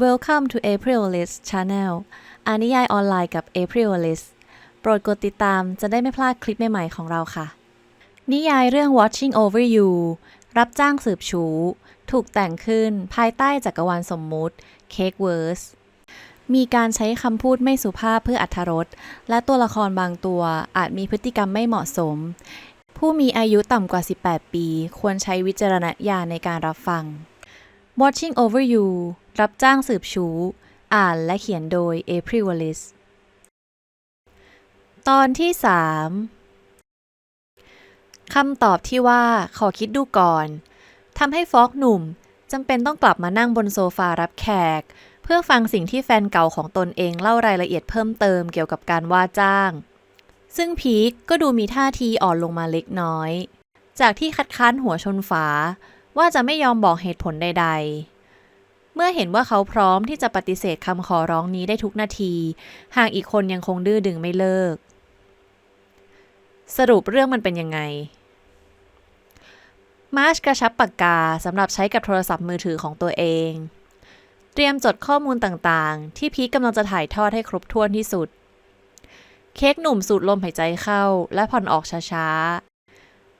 Welcome to April List Channel อ่านนิยายออนไลน์กับ April List โปรดกดติดตามจะได้ไม่พลาดคลิปใหม่ๆของเราค่ะ นิยายเรื่อง Watching Over You รับจ้างสืบชู้ ถูกแต่งขึ้นภายใต้จักรวาลสมมุติ Cake Verse มีการใช้คำพูดไม่สุภาพเพื่ออัธรสและตัวละครบางตัวอาจมีพฤติกรรมไม่เหมาะสม ผู้มีอายุต่ำกว่า 18 ปี ควรใช้วิจารณญาณในการรับฟัง Watching Over You รับจ้างสืบชู้อ่านและเขียนโดย April Wallis ตอนที่ 3 คำตอบที่ว่าขอคิดดูก่อนทำให้ฟอกหนุ่มจำเป็นต้องกลับมานั่งบนโซฟารับแขก เพื่อฟังสิ่งที่แฟนเก่าของตนเองเล่ารายละเอียดเพิ่มเติมเกี่ยวกับการว่าจ้าง ซึ่งพีคก็ดูมีท่าทีอ่อนลงมาเล็กน้อย จากที่คัดค้านหัวชนฝา ว่าจะไม่ยอมบอกเหตุผลใด ๆ เมื่อเห็นว่าเขาพร้อมที่จะปฏิเสธคำขอร้องนี้ได้ทุกนาที หากอีกคนยังคงดื้อดึงไม่เลิก สรุปเรื่องมันเป็นยังไงมาร์ชกระชับปากกาสำหรับใช้กับโทรศัพท์มือถือของตัวเอง เตรียมจดข้อมูลต่างๆ ที่พีคกำลังจะถ่ายทอดให้ครบถ้วนที่สุด เค้กหนุ่มสูดลมหายใจเข้าและผ่อนออกช้าๆ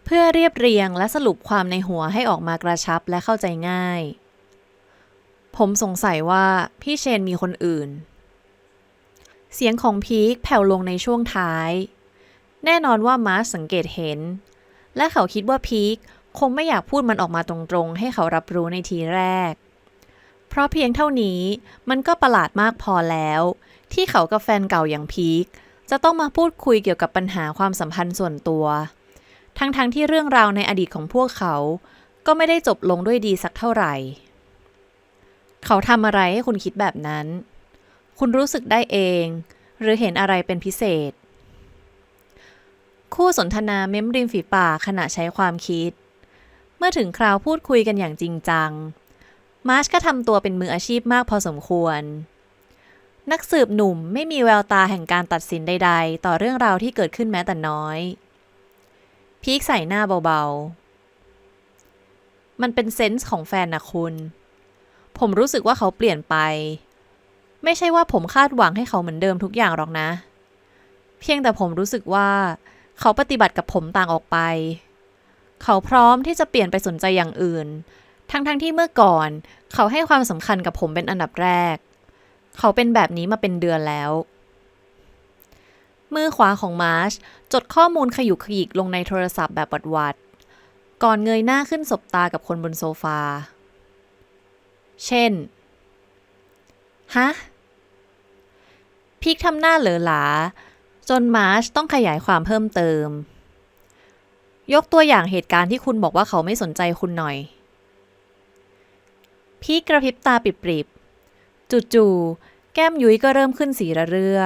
เพื่อเรียบเรียงและสรุปความในหัวให้ออกมากระชับและเข้าใจง่าย ผมสงสัยว่าพี่เชนมีคนอื่น เสียงของพีคแผ่วลงในช่วงท้าย แน่นอนว่ามาร์สังเกตเห็น และเขาคิดว่าพีคคงไม่อยากพูดมันออกมาตรงๆ ให้เขารับรู้ในทีแรก เพราะเพียงเท่านี้มันก็ประหลาดมากพอแล้ว ที่เขากับแฟนเก่าอย่างพีคจะต้องมาพูดคุยเกี่ยวกับปัญหาความสัมพันธ์ส่วนตัว ทั้งๆทที่เรื่องราวในอดีตของพวกเขา ก็ไม่ได้จบลงด้วยดีสักเท่าไหร่ เขาทำอะไรให้คุณคิดแบบนั้น คุณรู้สึกได้เอง หรือเห็นอะไรเป็นพิเศษ คู่สนทนาเม้มริมฝีปากขณะใช้ความคิด เมื่อถึงคราวพูดคุยกันอย่างจริงจัง มาร์ชก็ทำตัวเป็นมืออาชีพมากพอสมควรนักสืบหนุ่มไม่มีแววตาแห่งการตัดสินใด ๆ ต่อเรื่องราวที่เกิดขึ้นแม้แต่น้อย พีคใส่หน้าเบาๆ มันเป็นเซนส์ของแฟนนะคุณ ผมรู้สึกว่าเขาเปลี่ยนไป ไม่ใช่ว่าผมคาดหวังให้เขาเหมือนเดิมทุกอย่างหรอกนะ เพียงแต่ผมรู้สึกว่า เขาปฏิบัติกับผมต่างออกไป เขาพร้อมที่จะเปลี่ยนไปสนใจอย่างอื่น ทั้งๆทที่เมื่อก่อน เขาให้ความสำคัญกับผมเป็นอันดับแรก เขาเป็นแบบนี้มาเป็นเดือนแล้ว มือขวาของมาร์ชจดข้อมูลขยุกขยิกลงในโทรศัพท์แบบวัดๆก่อนเงยหน้าขึ้นสบตากับคนบนโซฟา เช่น ฮะ พีคทำหน้าเหลอหลา จนมาร์ชต้องขยายความเพิ่มเติม ยกตัวอย่างเหตุการณ์ที่คุณบอกว่าเขาไม่สนใจคุณหน่อย พีคกระพริบตาปิบๆจู่ๆแก้มยุ้ยก็เริ่มขึ้นสีระเรื่อ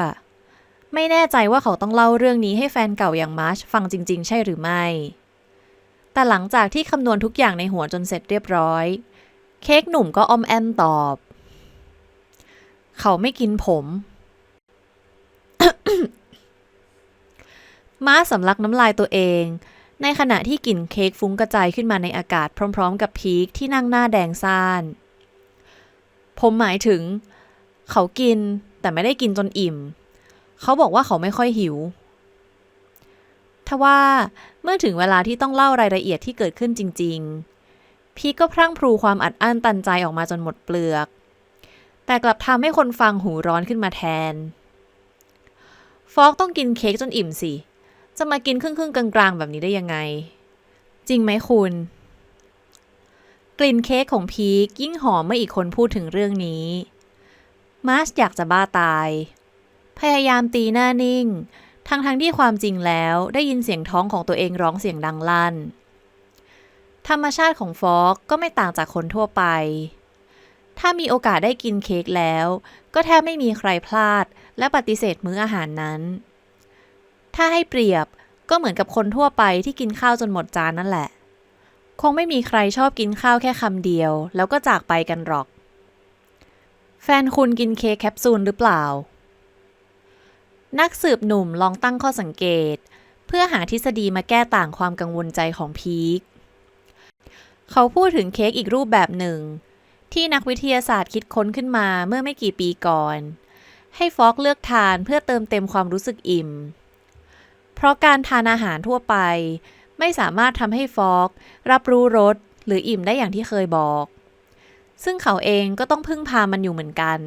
ไม่แน่ใจว่าเขาต้องเล่าเรื่องนี้ให้แฟนเก่าอย่างมาร์ชฟังจริง ๆ ใช่หรือไม่ แต่หลังจากที่คำนวณทุกอย่างในหัวจนเสร็จเรียบร้อย เค้กหนุ่มก็ออมแอมตอบ เขาไม่กินผมม้าสำลักน้ำลายตัวเอง ในขณะที่กลิ่นเค้กฟุ้งกระจายขึ้นมาในอากาศพร้อม ๆ กับพีคที่นั่งหน้าแดงซ่าน ผมหมายถึง เขากินแต่ไม่ได้กินจนอิ่ม เขาบอกว่าเขาไม่ค่อยหิว ทว่าเมื่อถึงเวลาที่ต้องเล่ารายละเอียดที่เกิดขึ้นจริง ๆ พีก็พรั่งพรูความอัดอั้นตันใจออกมาจนหมดเปลือก แต่กลับทำให้คนฟังหูร้อนขึ้นมาแทน ฟอกต้องกินเค้กจนอิ่มสิ จะมากินครึ่งๆกลางๆ แบบนี้ได้ยังไง จริงไหมคุณ กลิ่นเค้กของพีคยิ่งหอมเมื่ออีกคนพูดถึงเรื่องนี้มาร์ชอยากจะบ้าตาย พยายามตีหน้านิ่ง ทั้งๆทที่ความจริงแล้วได้ยินเสียงท้องของตัวเองร้องเสียงดังลั่น ธรรมชาติของฟอกก็ไม่ต่างจากคนทั่วไป ถ้ามีโอกาสได้กินเค้กแล้ว ก็แทบไม่มีใครพลาดและปฏิเสธมื้ออาหารนั้น ถ้าให้เปรียบก็เหมือนกับคนทั่วไปที่กินข้าวจนหมดจานนั่นแหละ คงไม่มีใครชอบกินข้าวแค่คำเดียว แล้วก็จากไปกันหรอก แฟนคุณกินเค้กแคปซูลหรือเปล่า นักสืบหนุ่มลองตั้งข้อสังเกต เพื่อหาทฤษฎีมาแก้ต่างความกังวลใจของพีค เขาพูดถึงเค้กอีกรูปแบบหนึ่ง ที่นักวิทยาศาสตร์คิดค้นขึ้นมาเมื่อไม่กี่ปีก่อน ให้ฟอกเลือกทานเพื่อเติมเต็มความรู้สึกอิ่ม เพราะการทานอาหารทั่วไป ไม่สามารถทำให้ฟอก รับรู้รสหรืออิ่มได้อย่างที่เคยบอก ซึ่งเขาเองก็ต้องพึ่งพามันอยู่เหมือนกัน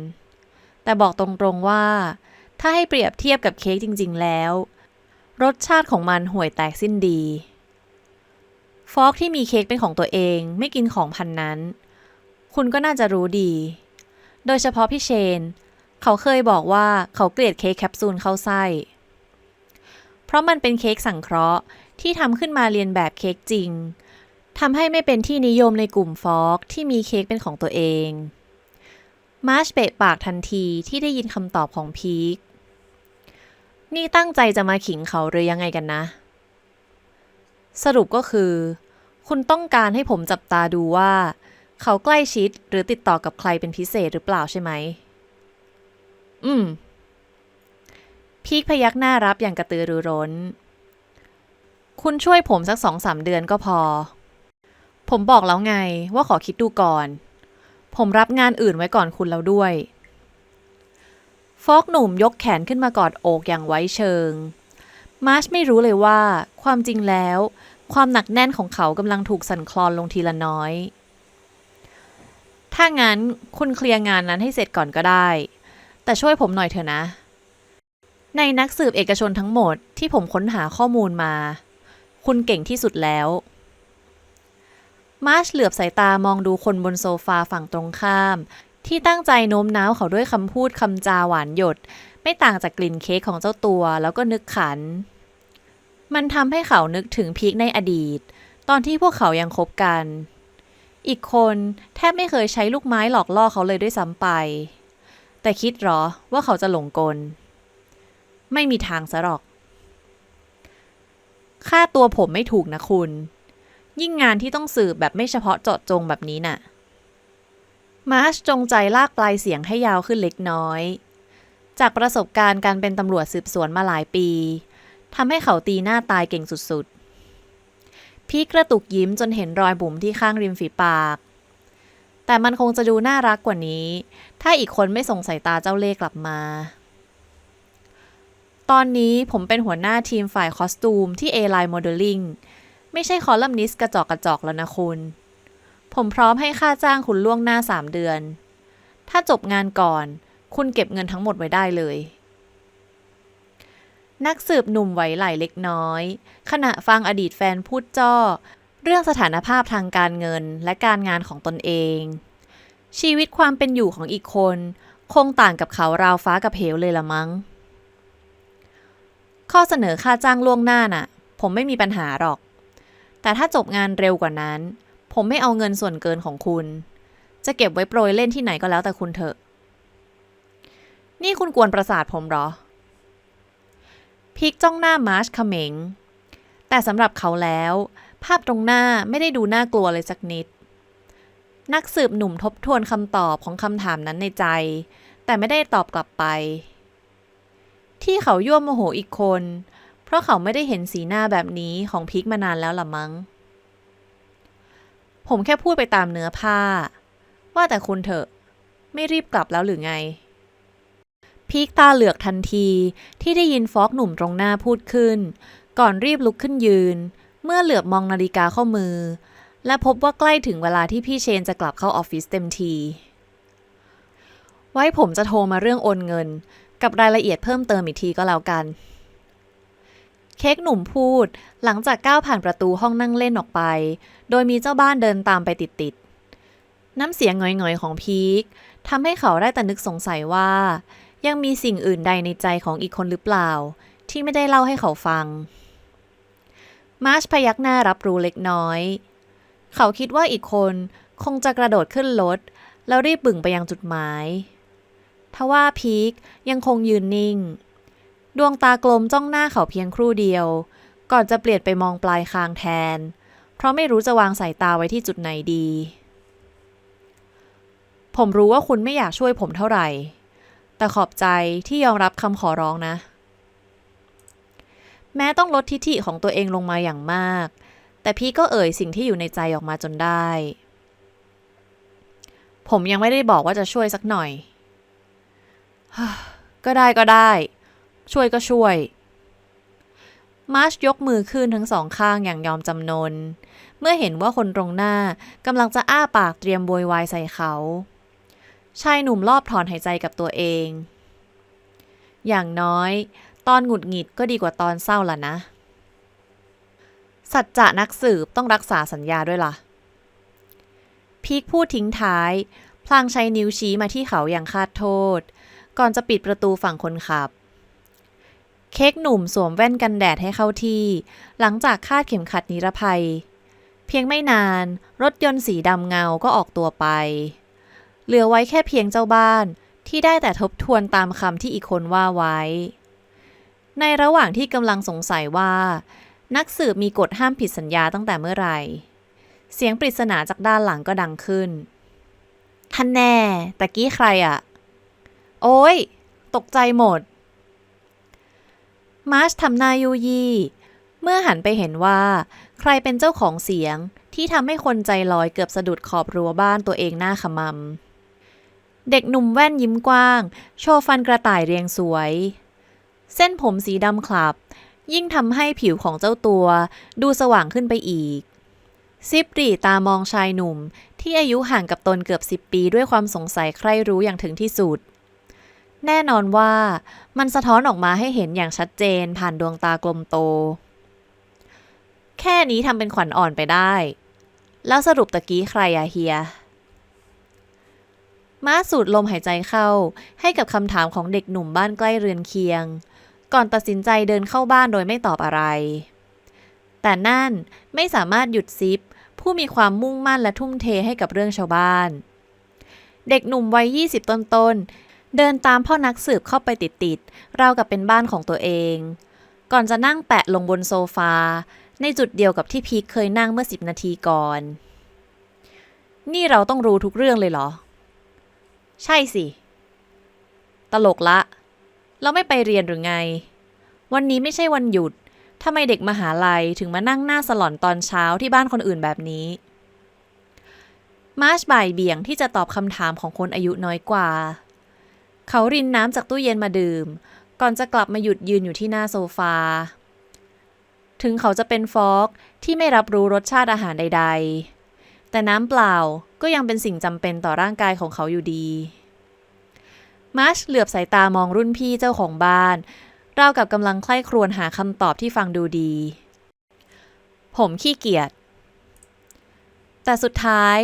แต่บอกตรงๆว่า ถ้าให้เปรียบเทียบกับเค้กจริง ๆ แล้ว รสชาติของมันห่วยแตกสิ้นดี ฟอกที่มีเค้กเป็นของตัวเองไม่กินของพันนั้น คุณก็น่าจะรู้ดี โดยเฉพาะพี่เชน เขาเคยบอกว่าเขาเกลียดเค้กแคปซูลเข้าไส้ เพราะมันเป็นเค้กสังเคราะห์ที่ทำขึ้นมาเรียนแบบเค้กจริงทำให้ไม่เป็นที่นิยมในกลุ่มฟอกที่มีเค้กเป็นของตัวเองมาร์ชเปะปากทันทีที่ได้ยินคำตอบของพีค นี่ตั้งใจจะมาขิงเขาหรือยังไงกันนะ สรุปก็คือ คุณต้องการให้ผมจับตาดูว่า เขาใกล้ชิดหรือติดต่อกับใครเป็นพิเศษหรือเปล่าใช่ไหม อืม พีคพยักหน้ารับอย่างกระตือรือร้น คุณช่วยผมสักสองสามเดือนก็พอ ผมบอกแล้วไงว่าขอคิดดูก่อน ผมรับงานอื่นไว้ก่อนคุณแล้วด้วย ฟอกหนุ่มยกแขนขึ้นมากอดอกอย่างไว้เชิง มาร์ชไม่รู้เลยว่า ความจริงแล้ว ความหนักแน่นของเขากำลังถูกสั่นคลอนลงทีละน้อย ถ้างั้นคุณเคลียร์งานนั้นให้เสร็จก่อนก็ได้ แต่ช่วยผมหน่อยเถอะนะ ในนักสืบเอกชนทั้งหมดที่ผมค้นหาข้อมูลมา คุณเก่งที่สุดแล้ว มาร์ชเหลือบสายตามองดูคนบนโซฟาฝั่งตรงข้าม ที่ตั้งใจโน้มน้าวเขาด้วยคำพูดคำจาหวานหยด ไม่ต่างจากกลิ่นเค้กของเจ้าตัวแล้วก็นึกขัน มันทำให้เขานึกถึงพีคในอดีต ตอนที่พวกเขายังคบกัน อีกคนแทบไม่เคยใช้ลูกไม้หลอกล่อเขาเลยด้วยซ้ำไป แต่คิดหรอว่าเขาจะหลงกล ไม่มีทางซะหรอก ค่าตัวผมไม่ถูกนะคุณ ยิ่งงานที่ต้องสืบแบบไม่เฉพาะเจาะจงแบบนี้น่ะ มาร์ชจงใจลากปลายเสียงให้ยาวขึ้นเล็กน้อย จากประสบการณ์การเป็นตำรวจสืบสวนมาหลายปีทำให้เขาตีหน้าตายเก่งสุดๆ พี่กระตุกยิ้มจนเห็นรอยบุ๋มที่ข้างริมฝีปาก แต่มันคงจะดูน่ารักกว่านี้ ถ้าอีกคนไม่ส่งสายตาเจ้าเล่ห์กลับมา ตอนนี้ผมเป็นหัวหน้าทีมฝ่ายคอสตูมที่ A-Line Modeling ไม่ใช่คอลัมนิสต์กระจอกกระจอกแล้วนะคุณ ผมพร้อมให้ค่าจ้างคุณล่วงหน้า3เดือน ถ้าจบงานก่อน คุณเก็บเงินทั้งหมดไว้ได้เลย นักสืบหนุ่มไหวไหลเล็กน้อย ขณะฟังอดีตแฟนพูดจ้อ เรื่องสถานภาพทางการเงินและการงานของตนเอง ชีวิตความเป็นอยู่ของอีกคน คงต่างกับเขาราวฟ้ากับเหวเลยละมั้ง ข้อเสนอค่าจ้างล่วงหน้าน่ะ ผมไม่มีปัญหาหรอก แต่ถ้าจบงานเร็วกว่านั้น ผมไม่เอาเงินส่วนเกินของคุณ จะเก็บไว้โปรยเล่นที่ไหนก็แล้วแต่คุณเถอะ นี่คุณกวนประสาทผมเหรอ พิกจ้องหน้ามาร์ชเขมง แต่สำหรับเขาแล้ว ภาพตรงหน้าไม่ได้ดูน่ากลัวเลยสักนิด นักสืบหนุ่มทบทวนคำตอบของคำถามนั้นในใจ แต่ไม่ได้ตอบกลับไป ที่เขายั่วโมโหอีกคน เพราะเขาไม่ได้เห็นสีหน้าแบบนี้ของพิกมานานแล้วล่ะมั้ง ผมแค่พูดไปตามเนื้อผ้า ว่าแต่คุณเถอะ ไม่รีบกลับแล้วหรือไง พีกตาเหลือกทันทีที่ได้ยินฟอกหนุ่มตรงหน้าพูดขึ้น ก่อนรีบลุกขึ้นยืน เมื่อเหลือบมองนาฬิกาข้อมือ และพบว่าใกล้ถึงเวลาที่พี่เชนจะกลับเข้าออฟฟิศเต็มที ไว้ผมจะโทรมาเรื่องโอนเงิน กับรายละเอียดเพิ่มเติมอีกทีก็แล้วกัน เค้กหนุ่มพูด หลังจากก้าวผ่านประตูห้องนั่งเล่นออกไป โดยมีเจ้าบ้านเดินตามไปติดๆ น้ำเสียงหงอยๆของพีคทำให้เขาได้แต่นึกสงสัยว่า ยังมีสิ่งอื่นใดในใจของอีกคนหรือเปล่า ที่ไม่ได้เล่าให้เขาฟัง มาร์ชพยักหน้ารับรู้เล็กน้อย เขาคิดว่าอีกคนคงจะกระโดดขึ้นรถแล้วรีบบึ่งไปยังจุดหมายทว่าพีคยังคงยืนนิ่ง ดวงตากลมจ้องหน้าเขาเพียงครู่เดียว ก่อนจะเปลี่ยนไปมองปลายคางแทน เพราะไม่รู้จะวางสายตาไว้ที่จุดไหนดี ผมรู้ว่าคุณไม่อยากช่วยผมเท่าไหร่ แต่ขอบใจที่ยอมรับคำขอร้องนะ แม้ต้องลดทิฐิของตัวเองลงมาอย่างมาก แต่พี่ก็เอ่ยสิ่งที่อยู่ในใจออกมาจนได้ผผมยังไม่ได้บอกว่าจะช่วยสักหน่อยก็ได้ก็ได้ ช่วยก็ช่วย มาร์ชยกมือขึ้นทั้งสองข้างอย่างยอมจำนน เมื่อเห็นว่าคนตรงหน้ากำลังจะอ้าปากเตรียมโวยวายใส่เขา ชายหนุ่มรอบถอนหายใจกับตัวเอง อย่างน้อย ตอนหงุดหงิดก็ดีกว่าตอนเศร้าล่ะนะ สัจจะนักสืบต้องรักษาสัญญาด้วยล่ะ พีคพูดทิ้งท้าย พลางใช้นิ้วชี้มาที่เขาอย่างคาดโทษ ก่อนจะปิดประตูฝั่งคนขับ เค้กหนุ่มสวมแว่นกันแดดให้เข้าที่ หลังจากคาดเข็มขัดนิรภัย เพียงไม่นาน รถยนต์สีดำเงาก็ออกตัวไป เหลือไว้แค่เพียงเจ้าบ้านที่ได้แต่ทบทวนตามคำที่อีกคนว่าไว้ ในระหว่างที่กำลังสงสัยว่า นักสืบมีกฎห้ามผิดสัญญาตั้งแต่เมื่อไหร่ เสียงปริศนาจากด้านหลังก็ดังขึ้น ท่านแน่ตะกี้ใครอะโอ้ยตกใจหมด มาร์ชทำหน้ายูยี่ เมื่อหันไปเห็นว่า ใครเป็นเจ้าของเสียงที่ทำให้คนใจลอยเกือบสะดุดขอบรั้วบ้านตัวเองหน้าขมำเด็กหนุ่มแว่นยิ้มกว้าง โชว์ฟันกระต่ายเรียงสวย เส้นผมสีดำคลับ ยิ่งทำให้ผิวของเจ้าตัวดูสว่างขึ้นไปอีก ซิปรีตามองชายหนุ่มที่อายุห่างกับตนเกือบสิบปีด้วยความสงสัยใคร่รู้อย่างถึงที่สุด แน่นอนว่ามันสะท้อนออกมาให้เห็นอย่างชัดเจนผ่านดวงตากลมโต แค่นี้ทำเป็นขวัญอ่อนไปได้ แล้วสรุปตะกี้ใครอะเฮีย ม้าสูดลมหายใจเข้าให้กับคำถามของเด็กหนุ่มบ้านใกล้เรือนเคียง ก่อนตัดสินใจเดินเข้าบ้านโดยไม่ตอบอะไร แต่นั่นไม่สามารถหยุดซิป ผู้มีความมุ่งมั่นและทุ่มเทให้กับเรื่องชาวบ้านเด็กหนุ่มวัย 20 ต้นๆ เดินตามพ่อนักสืบเข้าไปติดๆเรากับเป็นบ้านของตัวเอง ก่อนจะนั่งแปะลงบนโซฟา ในจุดเดียวกับที่พีคเคยนั่งเมื่อ10นาทีก่อน นี่เราต้องรู้ทุกเรื่องเลยเหรอ ใช่สิ ตลกละ เราไม่ไปเรียนหรือไง วันนี้ไม่ใช่วันหยุดทำไมเด็กมหาลัยถึงมานั่งหน้าสลอนตอนเช้าที่บ้านคนอื่นแบบนี้ มาร์ชบ่ายเบี่ยงที่จะตอบคำถามของคนอายุน้อยกว่า เขารินน้ำจากตู้เย็นมาดื่ม ก่อนจะกลับมาหยุดยืนอยู่ที่หน้าโซฟา ถึงเขาจะเป็นฟอกที่ไม่รับรู้รสชาติอาหารใด ๆ แต่น้ำเปล่าก็ยังเป็นสิ่งจำเป็นต่อร่างกายของเขาอยู่ดี มาร์ชเหลือบสายตามองรุ่นพี่เจ้าของบ้านราวกับกำลังใคร่ครวญหาคำตอบที่ฟังดูดี ผมขี้เกียจ แต่สุดท้าย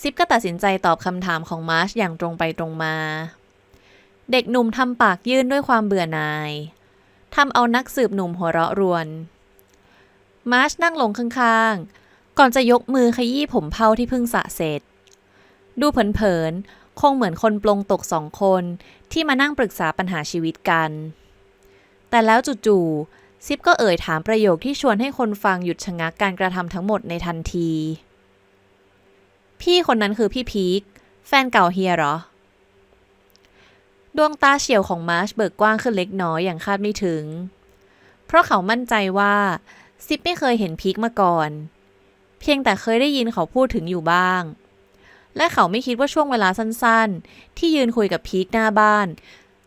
ซิปก็ตัดสินใจตอบคำถามของมาร์ชอย่างตรงไปตรงมา เด็กหนุ่มทำปากยื่นด้วยความเบื่อหน่ายทำเอานักสืบหนุ่มหัวเราะรวน มาร์ชนั่งลงข้างๆ ก่อนจะยกมือขยี้ผมเผาที่เพิ่งสระเสร็จ ดูเผินๆ คงเหมือนคนปลงตกสองคนที่มานั่งปรึกษาปัญหาชีวิตกัน แต่แล้วจู่ๆ ซิปก็เอ่ยถามประโยคที่ชวนให้คนฟังหยุดชะงักการกระทำทั้งหมดในทันที พี่คนนั้นคือพี่พีคแฟนเก่าเฮียเหรอ ดวงตาเฉียวของมาร์ชเบิกกว้างขึ้นเล็กน้อยอย่างคาดไม่ถึง เพราะเขามั่นใจว่าซิปไม่เคยเห็นพีคมาก่อน เพียงแต่เคยได้ยินเขาพูดถึงอยู่บ้าง และเขาไม่คิดว่าช่วงเวลาสั้นๆ ที่ยืนคุยกับพีคหน้าบ้าน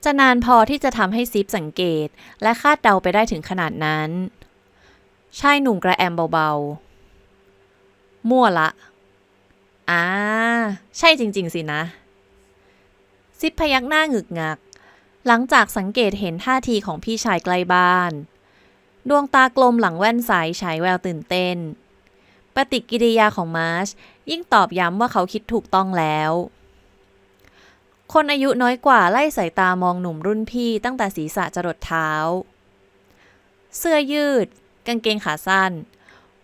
จะนานพอที่จะทำให้ซิปสังเกต และคาดเดาไปได้ถึงขนาดนั้น ชายหนุ่มกระแอมเบาๆ มั่วละอ่าใช่จริง ๆ สินะ ซิปพยักหน้าหงึกงัก หลังจากสังเกตเห็นท่าทีของพี่ชายใกล้บ้าน ดวงตากลมหลังแว่นใสฉายแววตื่นเต้น ปฏิกิริยาของมาร์ชยิ่งตอบย้ำว่าเขาคิดถูกต้องแล้ว คนอายุน้อยกว่าไล่สายตามองหนุ่มรุ่นพี่ตั้งแต่ศีรษะจรดเท้า เสื้อยืด กางเกงขาสั้น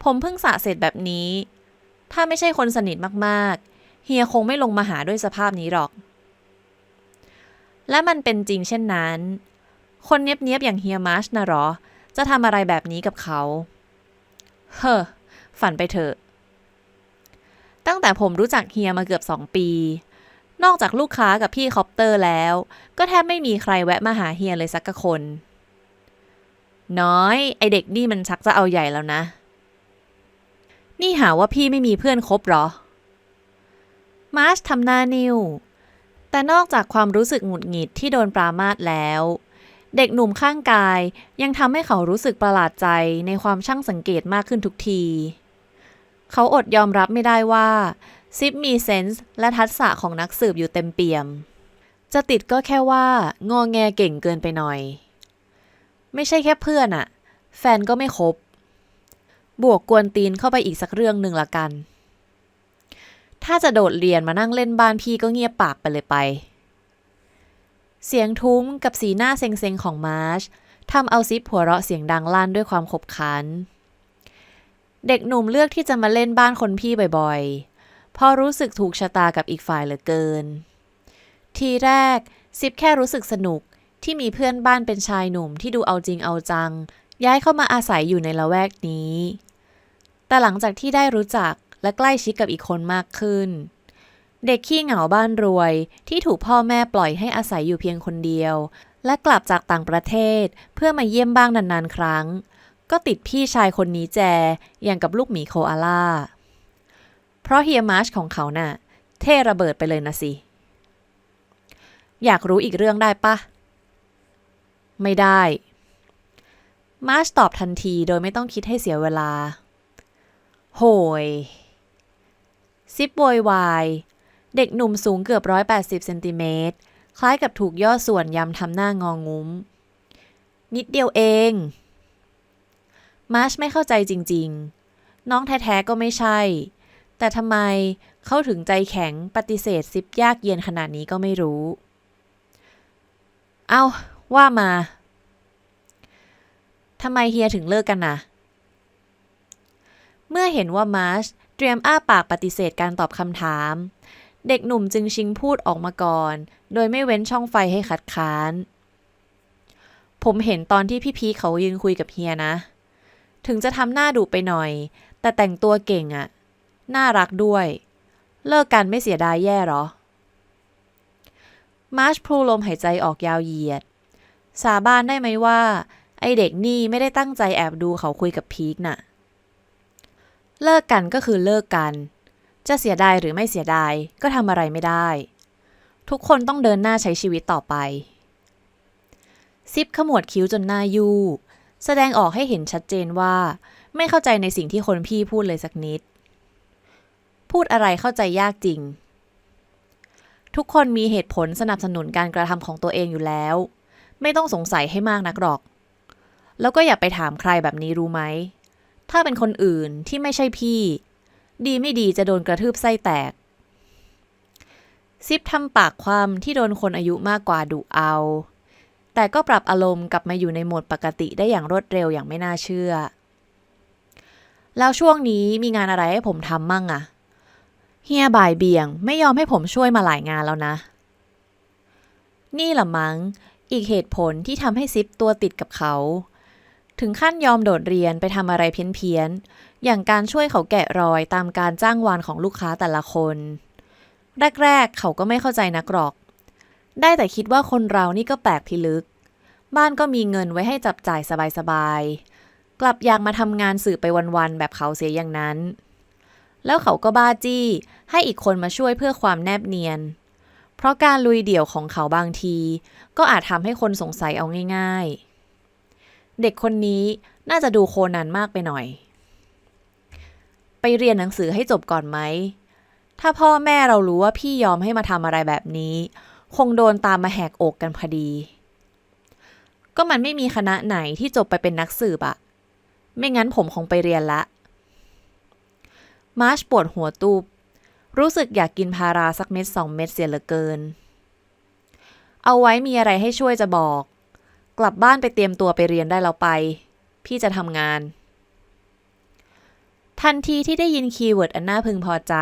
ผมเพิ่งสระเสร็จแบบนี้ ถ้าไม่ใช่คนสนิทมากๆ เฮียคงไม่ลงมาหาด้วยสภาพนี้หรอก และมันเป็นจริงเช่นนั้น คนเนียบๆอย่างเฮียมาร์ชนะหรอ จะทำอะไรแบบนี้กับเขา เฮ้อ ฝันไปเถอะ ตั้งแต่ผมรู้จักเฮียมาเกือบสองปี นอกจากลูกค้ากับพี่คอปเตอร์แล้ว ก็แทบไม่มีใครแวะมาหาเฮียเลยสักคน น้อย ไอเด็กนี่มันชักจะเอาใหญ่แล้วนะ นี่หาว่าพี่ไม่มีเพื่อนคบเหรอ มาร์ชทำหน้านิ่ว แต่นอกจากความรู้สึกหงุดหงิดที่โดนปรามาสแล้ว เด็กหนุ่มข้างกายยังทำให้เขารู้สึกประหลาดใจในความช่างสังเกตมากขึ้นทุกที เขาอดยอมรับไม่ได้ว่า ซิปมีเซนส์และทักษะของนักสืบอยู่เต็มเปี่ยม จะติดก็แค่ว่างอแงเก่งเกินไปหน่อย ไม่ใช่แค่เพื่อนอะแฟนก็ไม่คบ บวกกวนตีนเข้าไปอีกสักเรื่องหนึ่งละกัน ถ้าจะโดดเรียนมานั่งเล่นบ้านพี่ก็เงียบปากไปเลยไป เสียงทุ้มกับสีหน้าเซ็งๆของมาร์ชทำเอาซิปหัวเราะเสียงดังลั่นด้วยความขบขัน เด็กหนุ่มเลือกที่จะมาเล่นบ้านคนพี่บ่อยๆพราะรู้สึกถูกชะตากับอีกฝ่ายเหลือเกิน ทีแรกซิปแค่รู้สึกสนุกที่มีเพื่อนบ้านเป็นชายหนุ่มที่ดูเอาจริงเอาจัง ย้ายเข้ามาอาศัยอยู่ในละแวกนี้ แต่หลังจากที่ได้รู้จัก และใกล้ชิดกับอีกคนมากขึ้น เด็กขี้เหงาบ้านรวยที่ถูกพ่อแม่ปล่อยให้อาศัยอยู่เพียงคนเดียว และกลับจากต่างประเทศเพื่อมาเยี่ยมบ้างนานๆ ครั้ง ก็ติดพี่ชายคนนี้แจอย่างกับลูกหมีโคอาล่า เพราะเฮียมาร์ชของเขาน่ะ เท่ระเบิดไปเลยนะสิ อยากรู้อีกเรื่องได้ปะไม่ได้ มาร์ชตอบทันทีโดยไม่ต้องคิดให้เสียเวลา โหย ซิปโวยวาย เด็กหนุ่มสูงเกือบ180เซนติเมตร คล้ายกับถูกย่อส่วนยำทำหน้างองงุ้ม นิดเดียวเอง มาร์ชไม่เข้าใจจริง ๆ น้องแท้ ๆ ก็ไม่ใช่ แต่ทำไมเขาถึงใจแข็งปฏิเสธซิปยากเย็นขนาดนี้ก็ไม่รู้ เอา้า ว่ามาทำไมเฮียถึงเลิกกันนะเมื่อเห็นว่ามาร์ช เตรียมอ้าปากปฏิเสธการตอบคำถาม เด็กหนุ่มจึงชิงพูดออกมาก่อน โดยไม่เว้นช่องไฟให้คัดค้าน ผมเห็นตอนที่พี่พีเขายืนคุยกับเฮียนะ ถึงจะทำหน้าดุไปหน่อย แต่แต่งตัวเก่งอะน่ารักด้วย เลิกกันไม่เสียดายแย่หรอ มาร์ชพลูลมหายใจออกยาวเหยียด สาบานได้ไหมว่า ไอเด็กนี่ไม่ได้ตั้งใจแอบดูเขาคุยกับพีคน่ะ เลิกกันก็คือเลิกกัน จะเสียดายหรือไม่เสียดายก็ทำอะไรไม่ได้ ทุกคนต้องเดินหน้าใช้ชีวิตต่อไป ซิปขมวดคิ้วจนหน้ายูแสดงออกให้เห็นชัดเจนว่า ไม่เข้าใจในสิ่งที่คนพี่พูดเลยสักนิด พูดอะไรเข้าใจยากจริง ทุกคนมีเหตุผลสนับสนุนการกระทำของตัวเองอยู่แล้ว ไม่ต้องสงสัยให้มากนักหรอก แล้วก็อย่าไปถามใครแบบนี้รู้ไหม ถ้าเป็นคนอื่นที่ไม่ใช่พี่ ดีไม่ดีจะโดนกระทืบไส้แตก ซิปทำปากความที่โดนคนอายุมากกว่าดุเอา แต่ก็ปรับอารมณ์กลับมาอยู่ในโหมดปกติได้อย่างรวดเร็วอย่างไม่น่าเชื่อ แล้วช่วงนี้มีงานอะไรให้ผมทำมั่งอะเฮียบ่ายเบี่ยงไม่ยอมให้ผมช่วยมาหลายงานแล้วนะ นี่ละมัง้งอีกเหตุผลที่ทำให้ซิปตัวติดกับเขา ถึงขั้นยอมโดดเรียนไปทำอะไรเพี้ยนๆ อย่างการช่วยเขาแกะรอยตามการจ้างวานของลูกค้าแต่ละคน แรกๆ เขาก็ไม่เข้าใจนักหรอก ได้แต่คิดว่าคนเรานี่ก็แปลกพิลึก บ้านก็มีเงินไว้ให้จับจ่ายสบายๆ กลับอยากมาทำงานสื่อไปวันๆ แบบเขาเสียอย่างนั้น แล้วเขาก็บ้าจี้ ให้อีกคนมาช่วยเพื่อความแนบเนียน เพราะการลุยเดี่ยวของเขาบางที ก็อาจทำให้คนสงสัยเอาง่าย ๆ เด็กคนนี้น่าจะดูโคนันมากไปหน่อย ไปเรียนหนังสือให้จบก่อนไหม ถ้าพ่อแม่เรารู้ว่าพี่ยอมให้มาทำอะไรแบบนี้ คงโดนตามมาแหกอกกันพอดี ก็มันไม่มีคณะไหนที่จบไปเป็นนักสืบอะไม่งั้นผมคงไปเรียนละ มาร์ชปวดหัวตูบรู้สึกอยากกินพาราสักเม็ดสองเม็ดเสียเหลือเกิน เอาไว้มีอะไรให้ช่วยจะบอก กลับบ้านไปเตรียมตัวไปเรียนได้แล้วไป พี่จะทำงาน ทันทีที่ได้ยินคีย์เวิร์ดอันน่าพึงพอใจ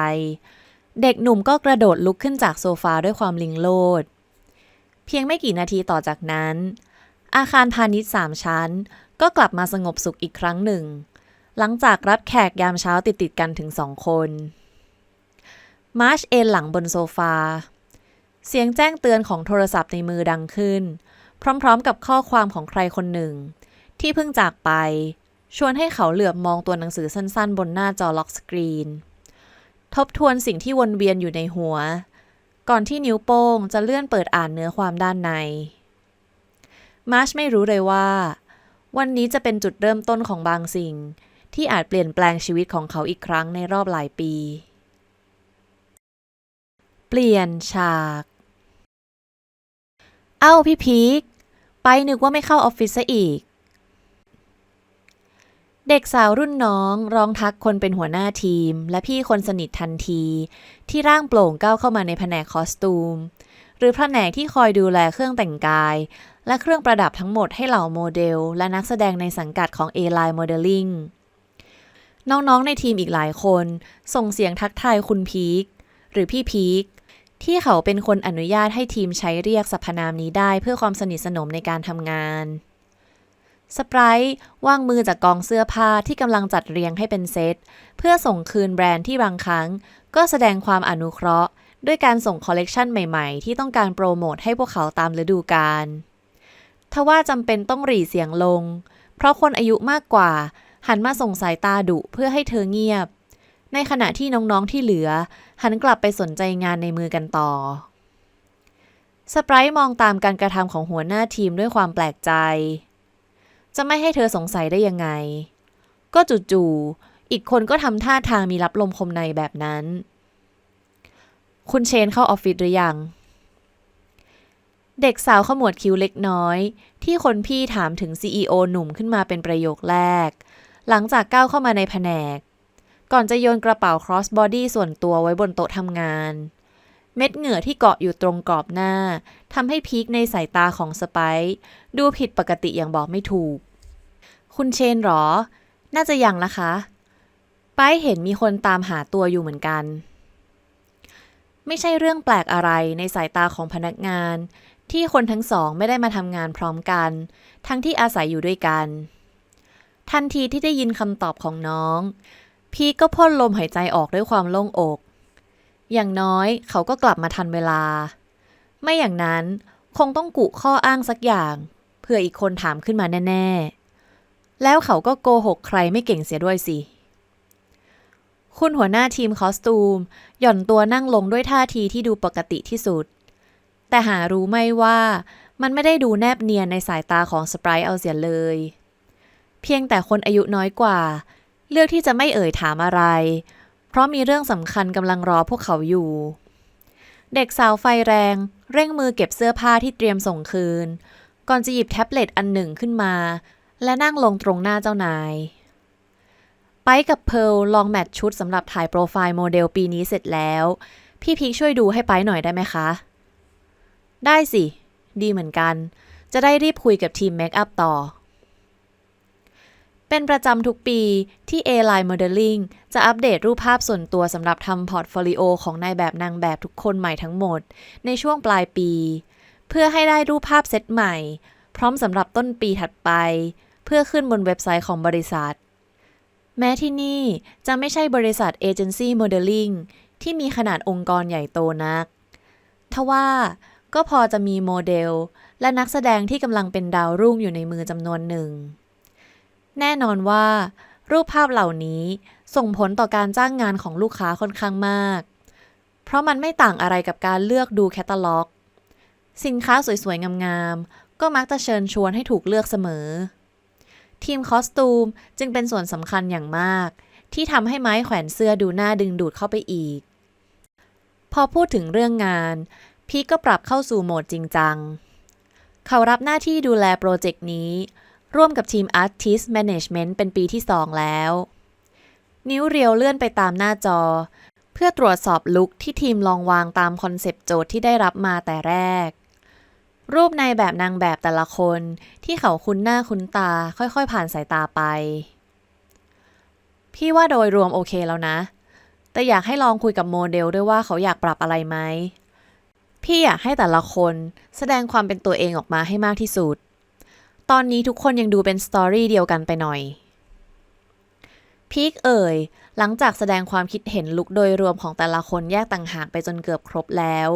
เด็กหนุ่มก็กระโดดลุกขึ้นจากโซฟาด้วยความลิงโลด เพียงไม่กี่นาทีต่อจากนั้น อาคารพาณิชย์สามชั้น ก็กลับมาสงบสุขอีกครั้งหนึ่ง หลังจากรับแขกยามเช้าติดๆกันถึงสองคนมาร์ชเอนหลังบนโซฟา เสียงแจ้งเตือนของโทรศัพท์ในมือดังขึ้น พร้อมๆ กับข้อความของใครคนหนึ่ง ที่เพิ่งจากไป ชวนให้เขาเหลือบมองตัวหนังสือสั้นๆ บนหน้าจอล็อกสกรีน ทบทวนสิ่งที่วนเวียนอยู่ในหัว ก่อนที่นิ้วโป้งจะเลื่อนเปิดอ่านเนื้อความด้านใน มาร์ชไม่รู้เลยว่า วันนี้จะเป็นจุดเริ่มต้นของบางสิ่ง ที่อาจเปลี่ยนแปลงชีวิตของเขาอีกครั้งในรอบหลายปี เปลี่ยนฉาก เอ้าพี่พีคไปนึกว่าไม่เข้าออฟฟิศซะอีก เด็กสาวรุ่นน้องร้องทักคนเป็นหัวหน้าทีม และพี่คนสนิททันที ที่ร่างโปร่งก้าวเข้ามาในแผนกคอสตูม หรือแผนกที่คอยดูแลเครื่องแต่งกาย และเครื่องประดับทั้งหมดให้เหล่าโมเดล และนักแสดงในสังกัดของ A-Line Modeling น้องๆในทีมอีกหลายคน ส่งเสียงทักทายคุณพีคหรือพี่พีค ที่เขาเป็นคนอนุญาตให้ทีมใช้เรียกสรรพนามนี้ได้เพื่อความสนิทสนมในการทำงาน สไปร์ว่างมือจากกองเสื้อผ้าที่กำลังจัดเรียงให้เป็นเซต เพื่อส่งคืนแบรนด์ที่บางครั้ง ก็แสดงความอนุเคราะห์ ด้วยการส่งคอลเลกชันใหม่ๆ ที่ต้องการโปรโมทให้พวกเขาตามฤดูกาลทว่าจำเป็นต้องหรี่เสียงลง เพราะคนอายุมากกว่า หันมาส่งสายตาดุเพื่อให้เธอเงียบ ในขณะที่น้องๆที่เหลือ หันกลับไปสนใจงานในมือกันต่อ สไปร์มองตามการกระทำของหัวหน้าทีมด้วยความแปลกใจ จะไม่ให้เธอสงสัยได้ยังไง ก็จู่ๆอีกคนก็ทำท่าทางมีรับลมคมในแบบนั้น คุณเชนเข้าออฟฟิศหรือยัง เด็กสาวขมวดคิ้วเล็กน้อย ที่คนพี่ถามถึง CEO หนุ่มขึ้นมาเป็นประโยคแรก หลังจากก้าวเข้ามาในแผนก ก่อนจะโยนกระเป๋า cross body ส่วนตัวไว้บนโต๊ะทำงาน เม็ดเหงื่อที่เกาะอยู่ตรงกรอบหน้าทำให้พีคในสายตาของสไปซ์ดูผิดปกติอย่างบอกไม่ถูก คุณเชนหรอ น่าจะยังนะคะไปายเห็นมีคนตามหาตัวอยู่เหมือนกัน ไม่ใช่เรื่องแปลกอะไรในสายตาของพนักงาน ที่คนทั้งสองไม่ได้มาทำงานพร้อมกัน ทั้งที่อาศัยอยู่ด้วยกัน ทันทีที่ได้ยินคำตอบของน้อง พีก็พ่นลมหายใจออกด้วยความโล่งอก อย่างน้อยเขาก็กลับมาทันเวลา ไม่อย่างนั้นคงต้องกุข้ออ้างสักอย่าง เพื่ออีกคนถามขึ้นมาแน่ ๆ แล้วเขาก็โกหกใครไม่เก่งเสียด้วยสิ คุณหัวหน้าทีมคอสตูม หย่อนตัวนั่งลงด้วยท่าทีที่ดูปกติที่สุด แต่หารู้ไม่ว่ามันไม่ได้ดูแนบเนียนในสายตาของสไปร์เอาเสียเลย เพียงแต่คนอายุน้อยกว่า เลือกที่จะไม่เอ่ยถามอะไร เพราะมีเรื่องสำคัญกำลังรอพวกเขาอยู่ เด็กสาวไฟแรง เร่งมือเก็บเสื้อผ้าที่เตรียมส่งคืน ก่อนจะหยิบแท็บเล็ตอันหนึ่งขึ้นมา และนั่งลงตรงหน้าเจ้านาย ไปกับเพลลองแมทชุดสำหรับถ่ายโปรไฟล์โมเดลปีนี้เสร็จแล้ว พี่พีคช่วยดูให้ไปหน่อยได้ไหมคะ ได้สิ ดีเหมือนกัน จะได้รีบคุยกับทีมเมคอัพต่อ เป็นประจำทุกปีที่ A-Line Modeling จะอัปเดตรูปภาพส่วนตัวสำหรับทำพอร์ตโฟลิโอของนายแบบนางแบบทุกคนใหม่ทั้งหมด ในช่วงปลายปี เพื่อให้ได้รูปภาพเซตใหม่ พร้อมสำหรับต้นปีถัดไป เพื่อขึ้นบนเว็บไซต์ของบริษัท แม้ที่นี่จะไม่ใช่บริษัทเอเจนซี่โมเดลลิ่งที่มีขนาดองค์กรใหญ่โตนัก ทว่าก็พอจะมีโมเดล และนักแสดงที่กำลังเป็นดาวรุ่งอยู่ในมือจำนวนหนึ่ง แน่นอนว่า รูปภาพเหล่านี้ส่งผลต่อการจ้างงานของลูกค้าค่อนข้างมาก เพราะมันไม่ต่างอะไรกับการเลือกดูแคตตาล็อก สินค้าสวยๆ งามๆ ก็มักจะเชิญชวนให้ถูกเลือกเสมอ ทีมคอสตูมจึงเป็นส่วนสำคัญอย่างมาก ที่ทำให้ไม้แขวนเสื้อดูน่าดึงดูดเข้าไปอีก พอพูดถึงเรื่องงาน พีก็ปรับเข้าสู่โหมดจริงจัง เขารับหน้าที่ดูแลโปรเจกต์นี้ ร่วมกับทีม Artist Management เป็นปีที่ 2 แล้ว นิ้วเรียวเลื่อนไปตามหน้าจอ เพื่อตรวจสอบลุคที่ทีมลองวางตามคอนเซปต์โจทย์ที่ได้รับมาแต่แรก รูปในแบบนางแบบแต่ละคนที่เขาคุ้นหน้าคุ้นตาค่อยๆ ผ่านสายตาไป พี่ว่าโดยรวมโอเคแล้วนะ แต่อยากให้ลองคุยกับโมเดลด้วยว่าเขาอยากปรับอะไรไหมพี่อยากให้แต่ละคนแสดงความเป็นตัวเองออกมาให้มากที่สุด ตอนนี้ทุกคนยังดูเป็นสตอรี่เดียวกันไปหน่อย พีคเอ่ย หลังจากแสดงความคิดเห็นลุกโดยรวมของแต่ละคนแยกต่างหากไปจนเกือบครบแล้ว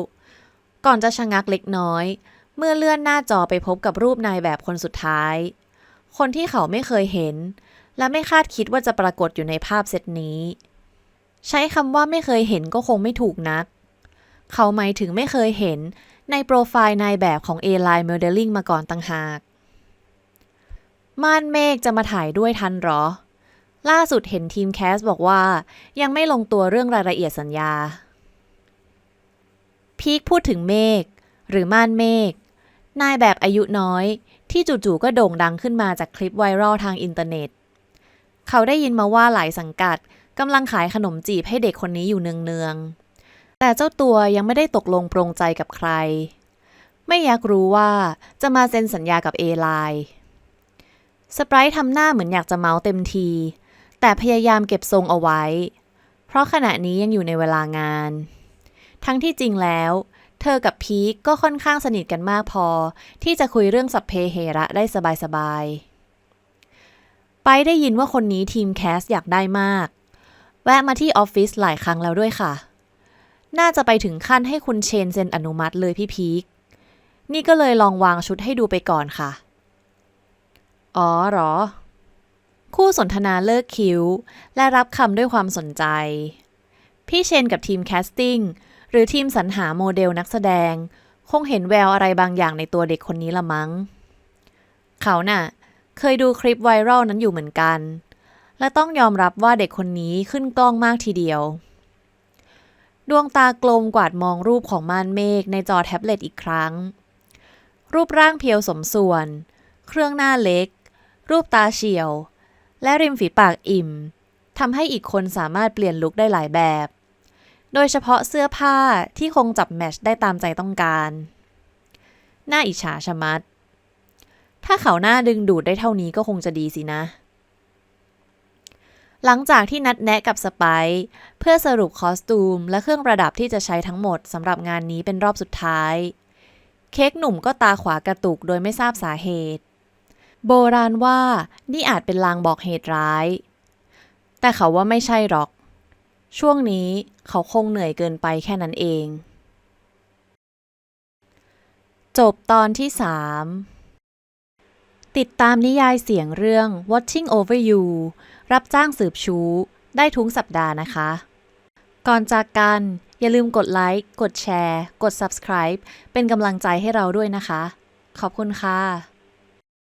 ก่อนจะชะงักเล็กน้อย เมื่อเลื่อนหน้าจอไปพบกับรูปนายแบบคนสุดท้าย คนที่เขาไม่เคยเห็น และไม่คาดคิดว่าจะปรากฏอยู่ในภาพเซตนี้ ใช้คำว่าไม่เคยเห็นก็คงไม่ถูกนัก เขาหมายถึงไม่เคยเห็นในโปรไฟล์นายแบบของ A-Line Modeling มาก่อนต่างหาก ม่านเมฆจะมาถ่ายด้วยทันหรอ ล่าสุดเห็นทีมแคสบอกว่า ยังไม่ลงตัวเรื่องรายละเอียดสัญญา พีคพูดถึงเมฆหรือม่านเมฆนายแบบอายุน้อย ที่จู่ๆก็โด่งดังขึ้นมาจากคลิปไวรัลทางอินเทอร์เน็ต เขาได้ยินมาว่าหลายสังกัดกำลังขายขนมจีบให้เด็กคนนี้อยู่เนืองๆ แต่เจ้าตัวยังไม่ได้ตกลงปรงใจกับใคร ไม่อยากรู้ว่าจะมาเซ็นสัญญากับเอไลน์ สไปร์ทำหน้าเหมือนอยากจะเมาส์เต็มที แต่พยายามเก็บทรงเอาไว้ เพราะขณะนี้ยังอยู่ในเวลางาน ทั้งที่จริงแล้ว เธอกับพีคก็ค่อนข้างสนิทกันมากพอ ที่จะคุยเรื่องสัพเพเหระได้สบายๆ ไปได้ยินว่าคนนี้ทีมแคสอยากได้มาก แวะมาที่ออฟฟิศหลายครั้งแล้วด้วยค่ะ น่าจะไปถึงขั้นให้คุณเชนเซ็นอนุมัติเลยพี่พีคนี่ก็เลยลองวางชุดให้ดูไปก่อนค่ะ อ๋อเหรอ คู่สนทนาเลิกคิ้ว และรับคำด้วยความสนใจ พี่เชนกับทีมแคสติ้งหรือทีมสรรหาโมเดลนักแสดง คงเห็นแววอะไรบางอย่างในตัวเด็กคนนี้ละมั้ง เขาน่ะ เคยดูคลิปไวรัลนั้นอยู่เหมือนกัน และต้องยอมรับว่าเด็กคนนี้ขึ้นกล้องมากทีเดียว ดวงตากลมกวาดมองรูปของม่านเมฆในจอแท็บเล็ตอีกครั้ง รูปร่างเพียวสมส่วน เครื่องหน้าเล็ก รูปตาเฉียว และริมฝีปากอิ่มทำให้อีกคนสามารถเปลี่ยนลุคได้หลายแบบ โดยเฉพาะเสื้อผ้าที่คงจับแมชได้ตามใจต้องการ หน่าอิจฉาชะมัด ถ้าเขาหน้าดึงดูดได้เท่านี้ก็คงจะดีสินะ หลังจากที่นัดแนะกับสไปซ์เพื่อสรุปคอสตูม และเครื่องประดับที่จะใช้ทั้งหมดสำหรับงานนี้เป็นรอบสุดท้าย เค้กหนุ่มก็ตาขวากระตุกโดยไม่ทราบสาเหตุ โบราณว่านี่อาจเป็นลางบอกเหตุร้าย แต่เขาว่าไม่ใช่หรอก ช่วงนี้เขาคงเหนื่อยเกินไปแค่นั้นเอง จบตอนที่3ติดตามนิยายเสียงเรื่อง Watching Over You รับจ้างสืบชู้ ได้ทุกสัปดาห์นะคะ ก่อนจากกัน อย่าลืมกดไลค์ กดแชร์ กด Subscribe เป็นกำลังใจให้เราด้วยนะคะ ขอบคุณค่ะ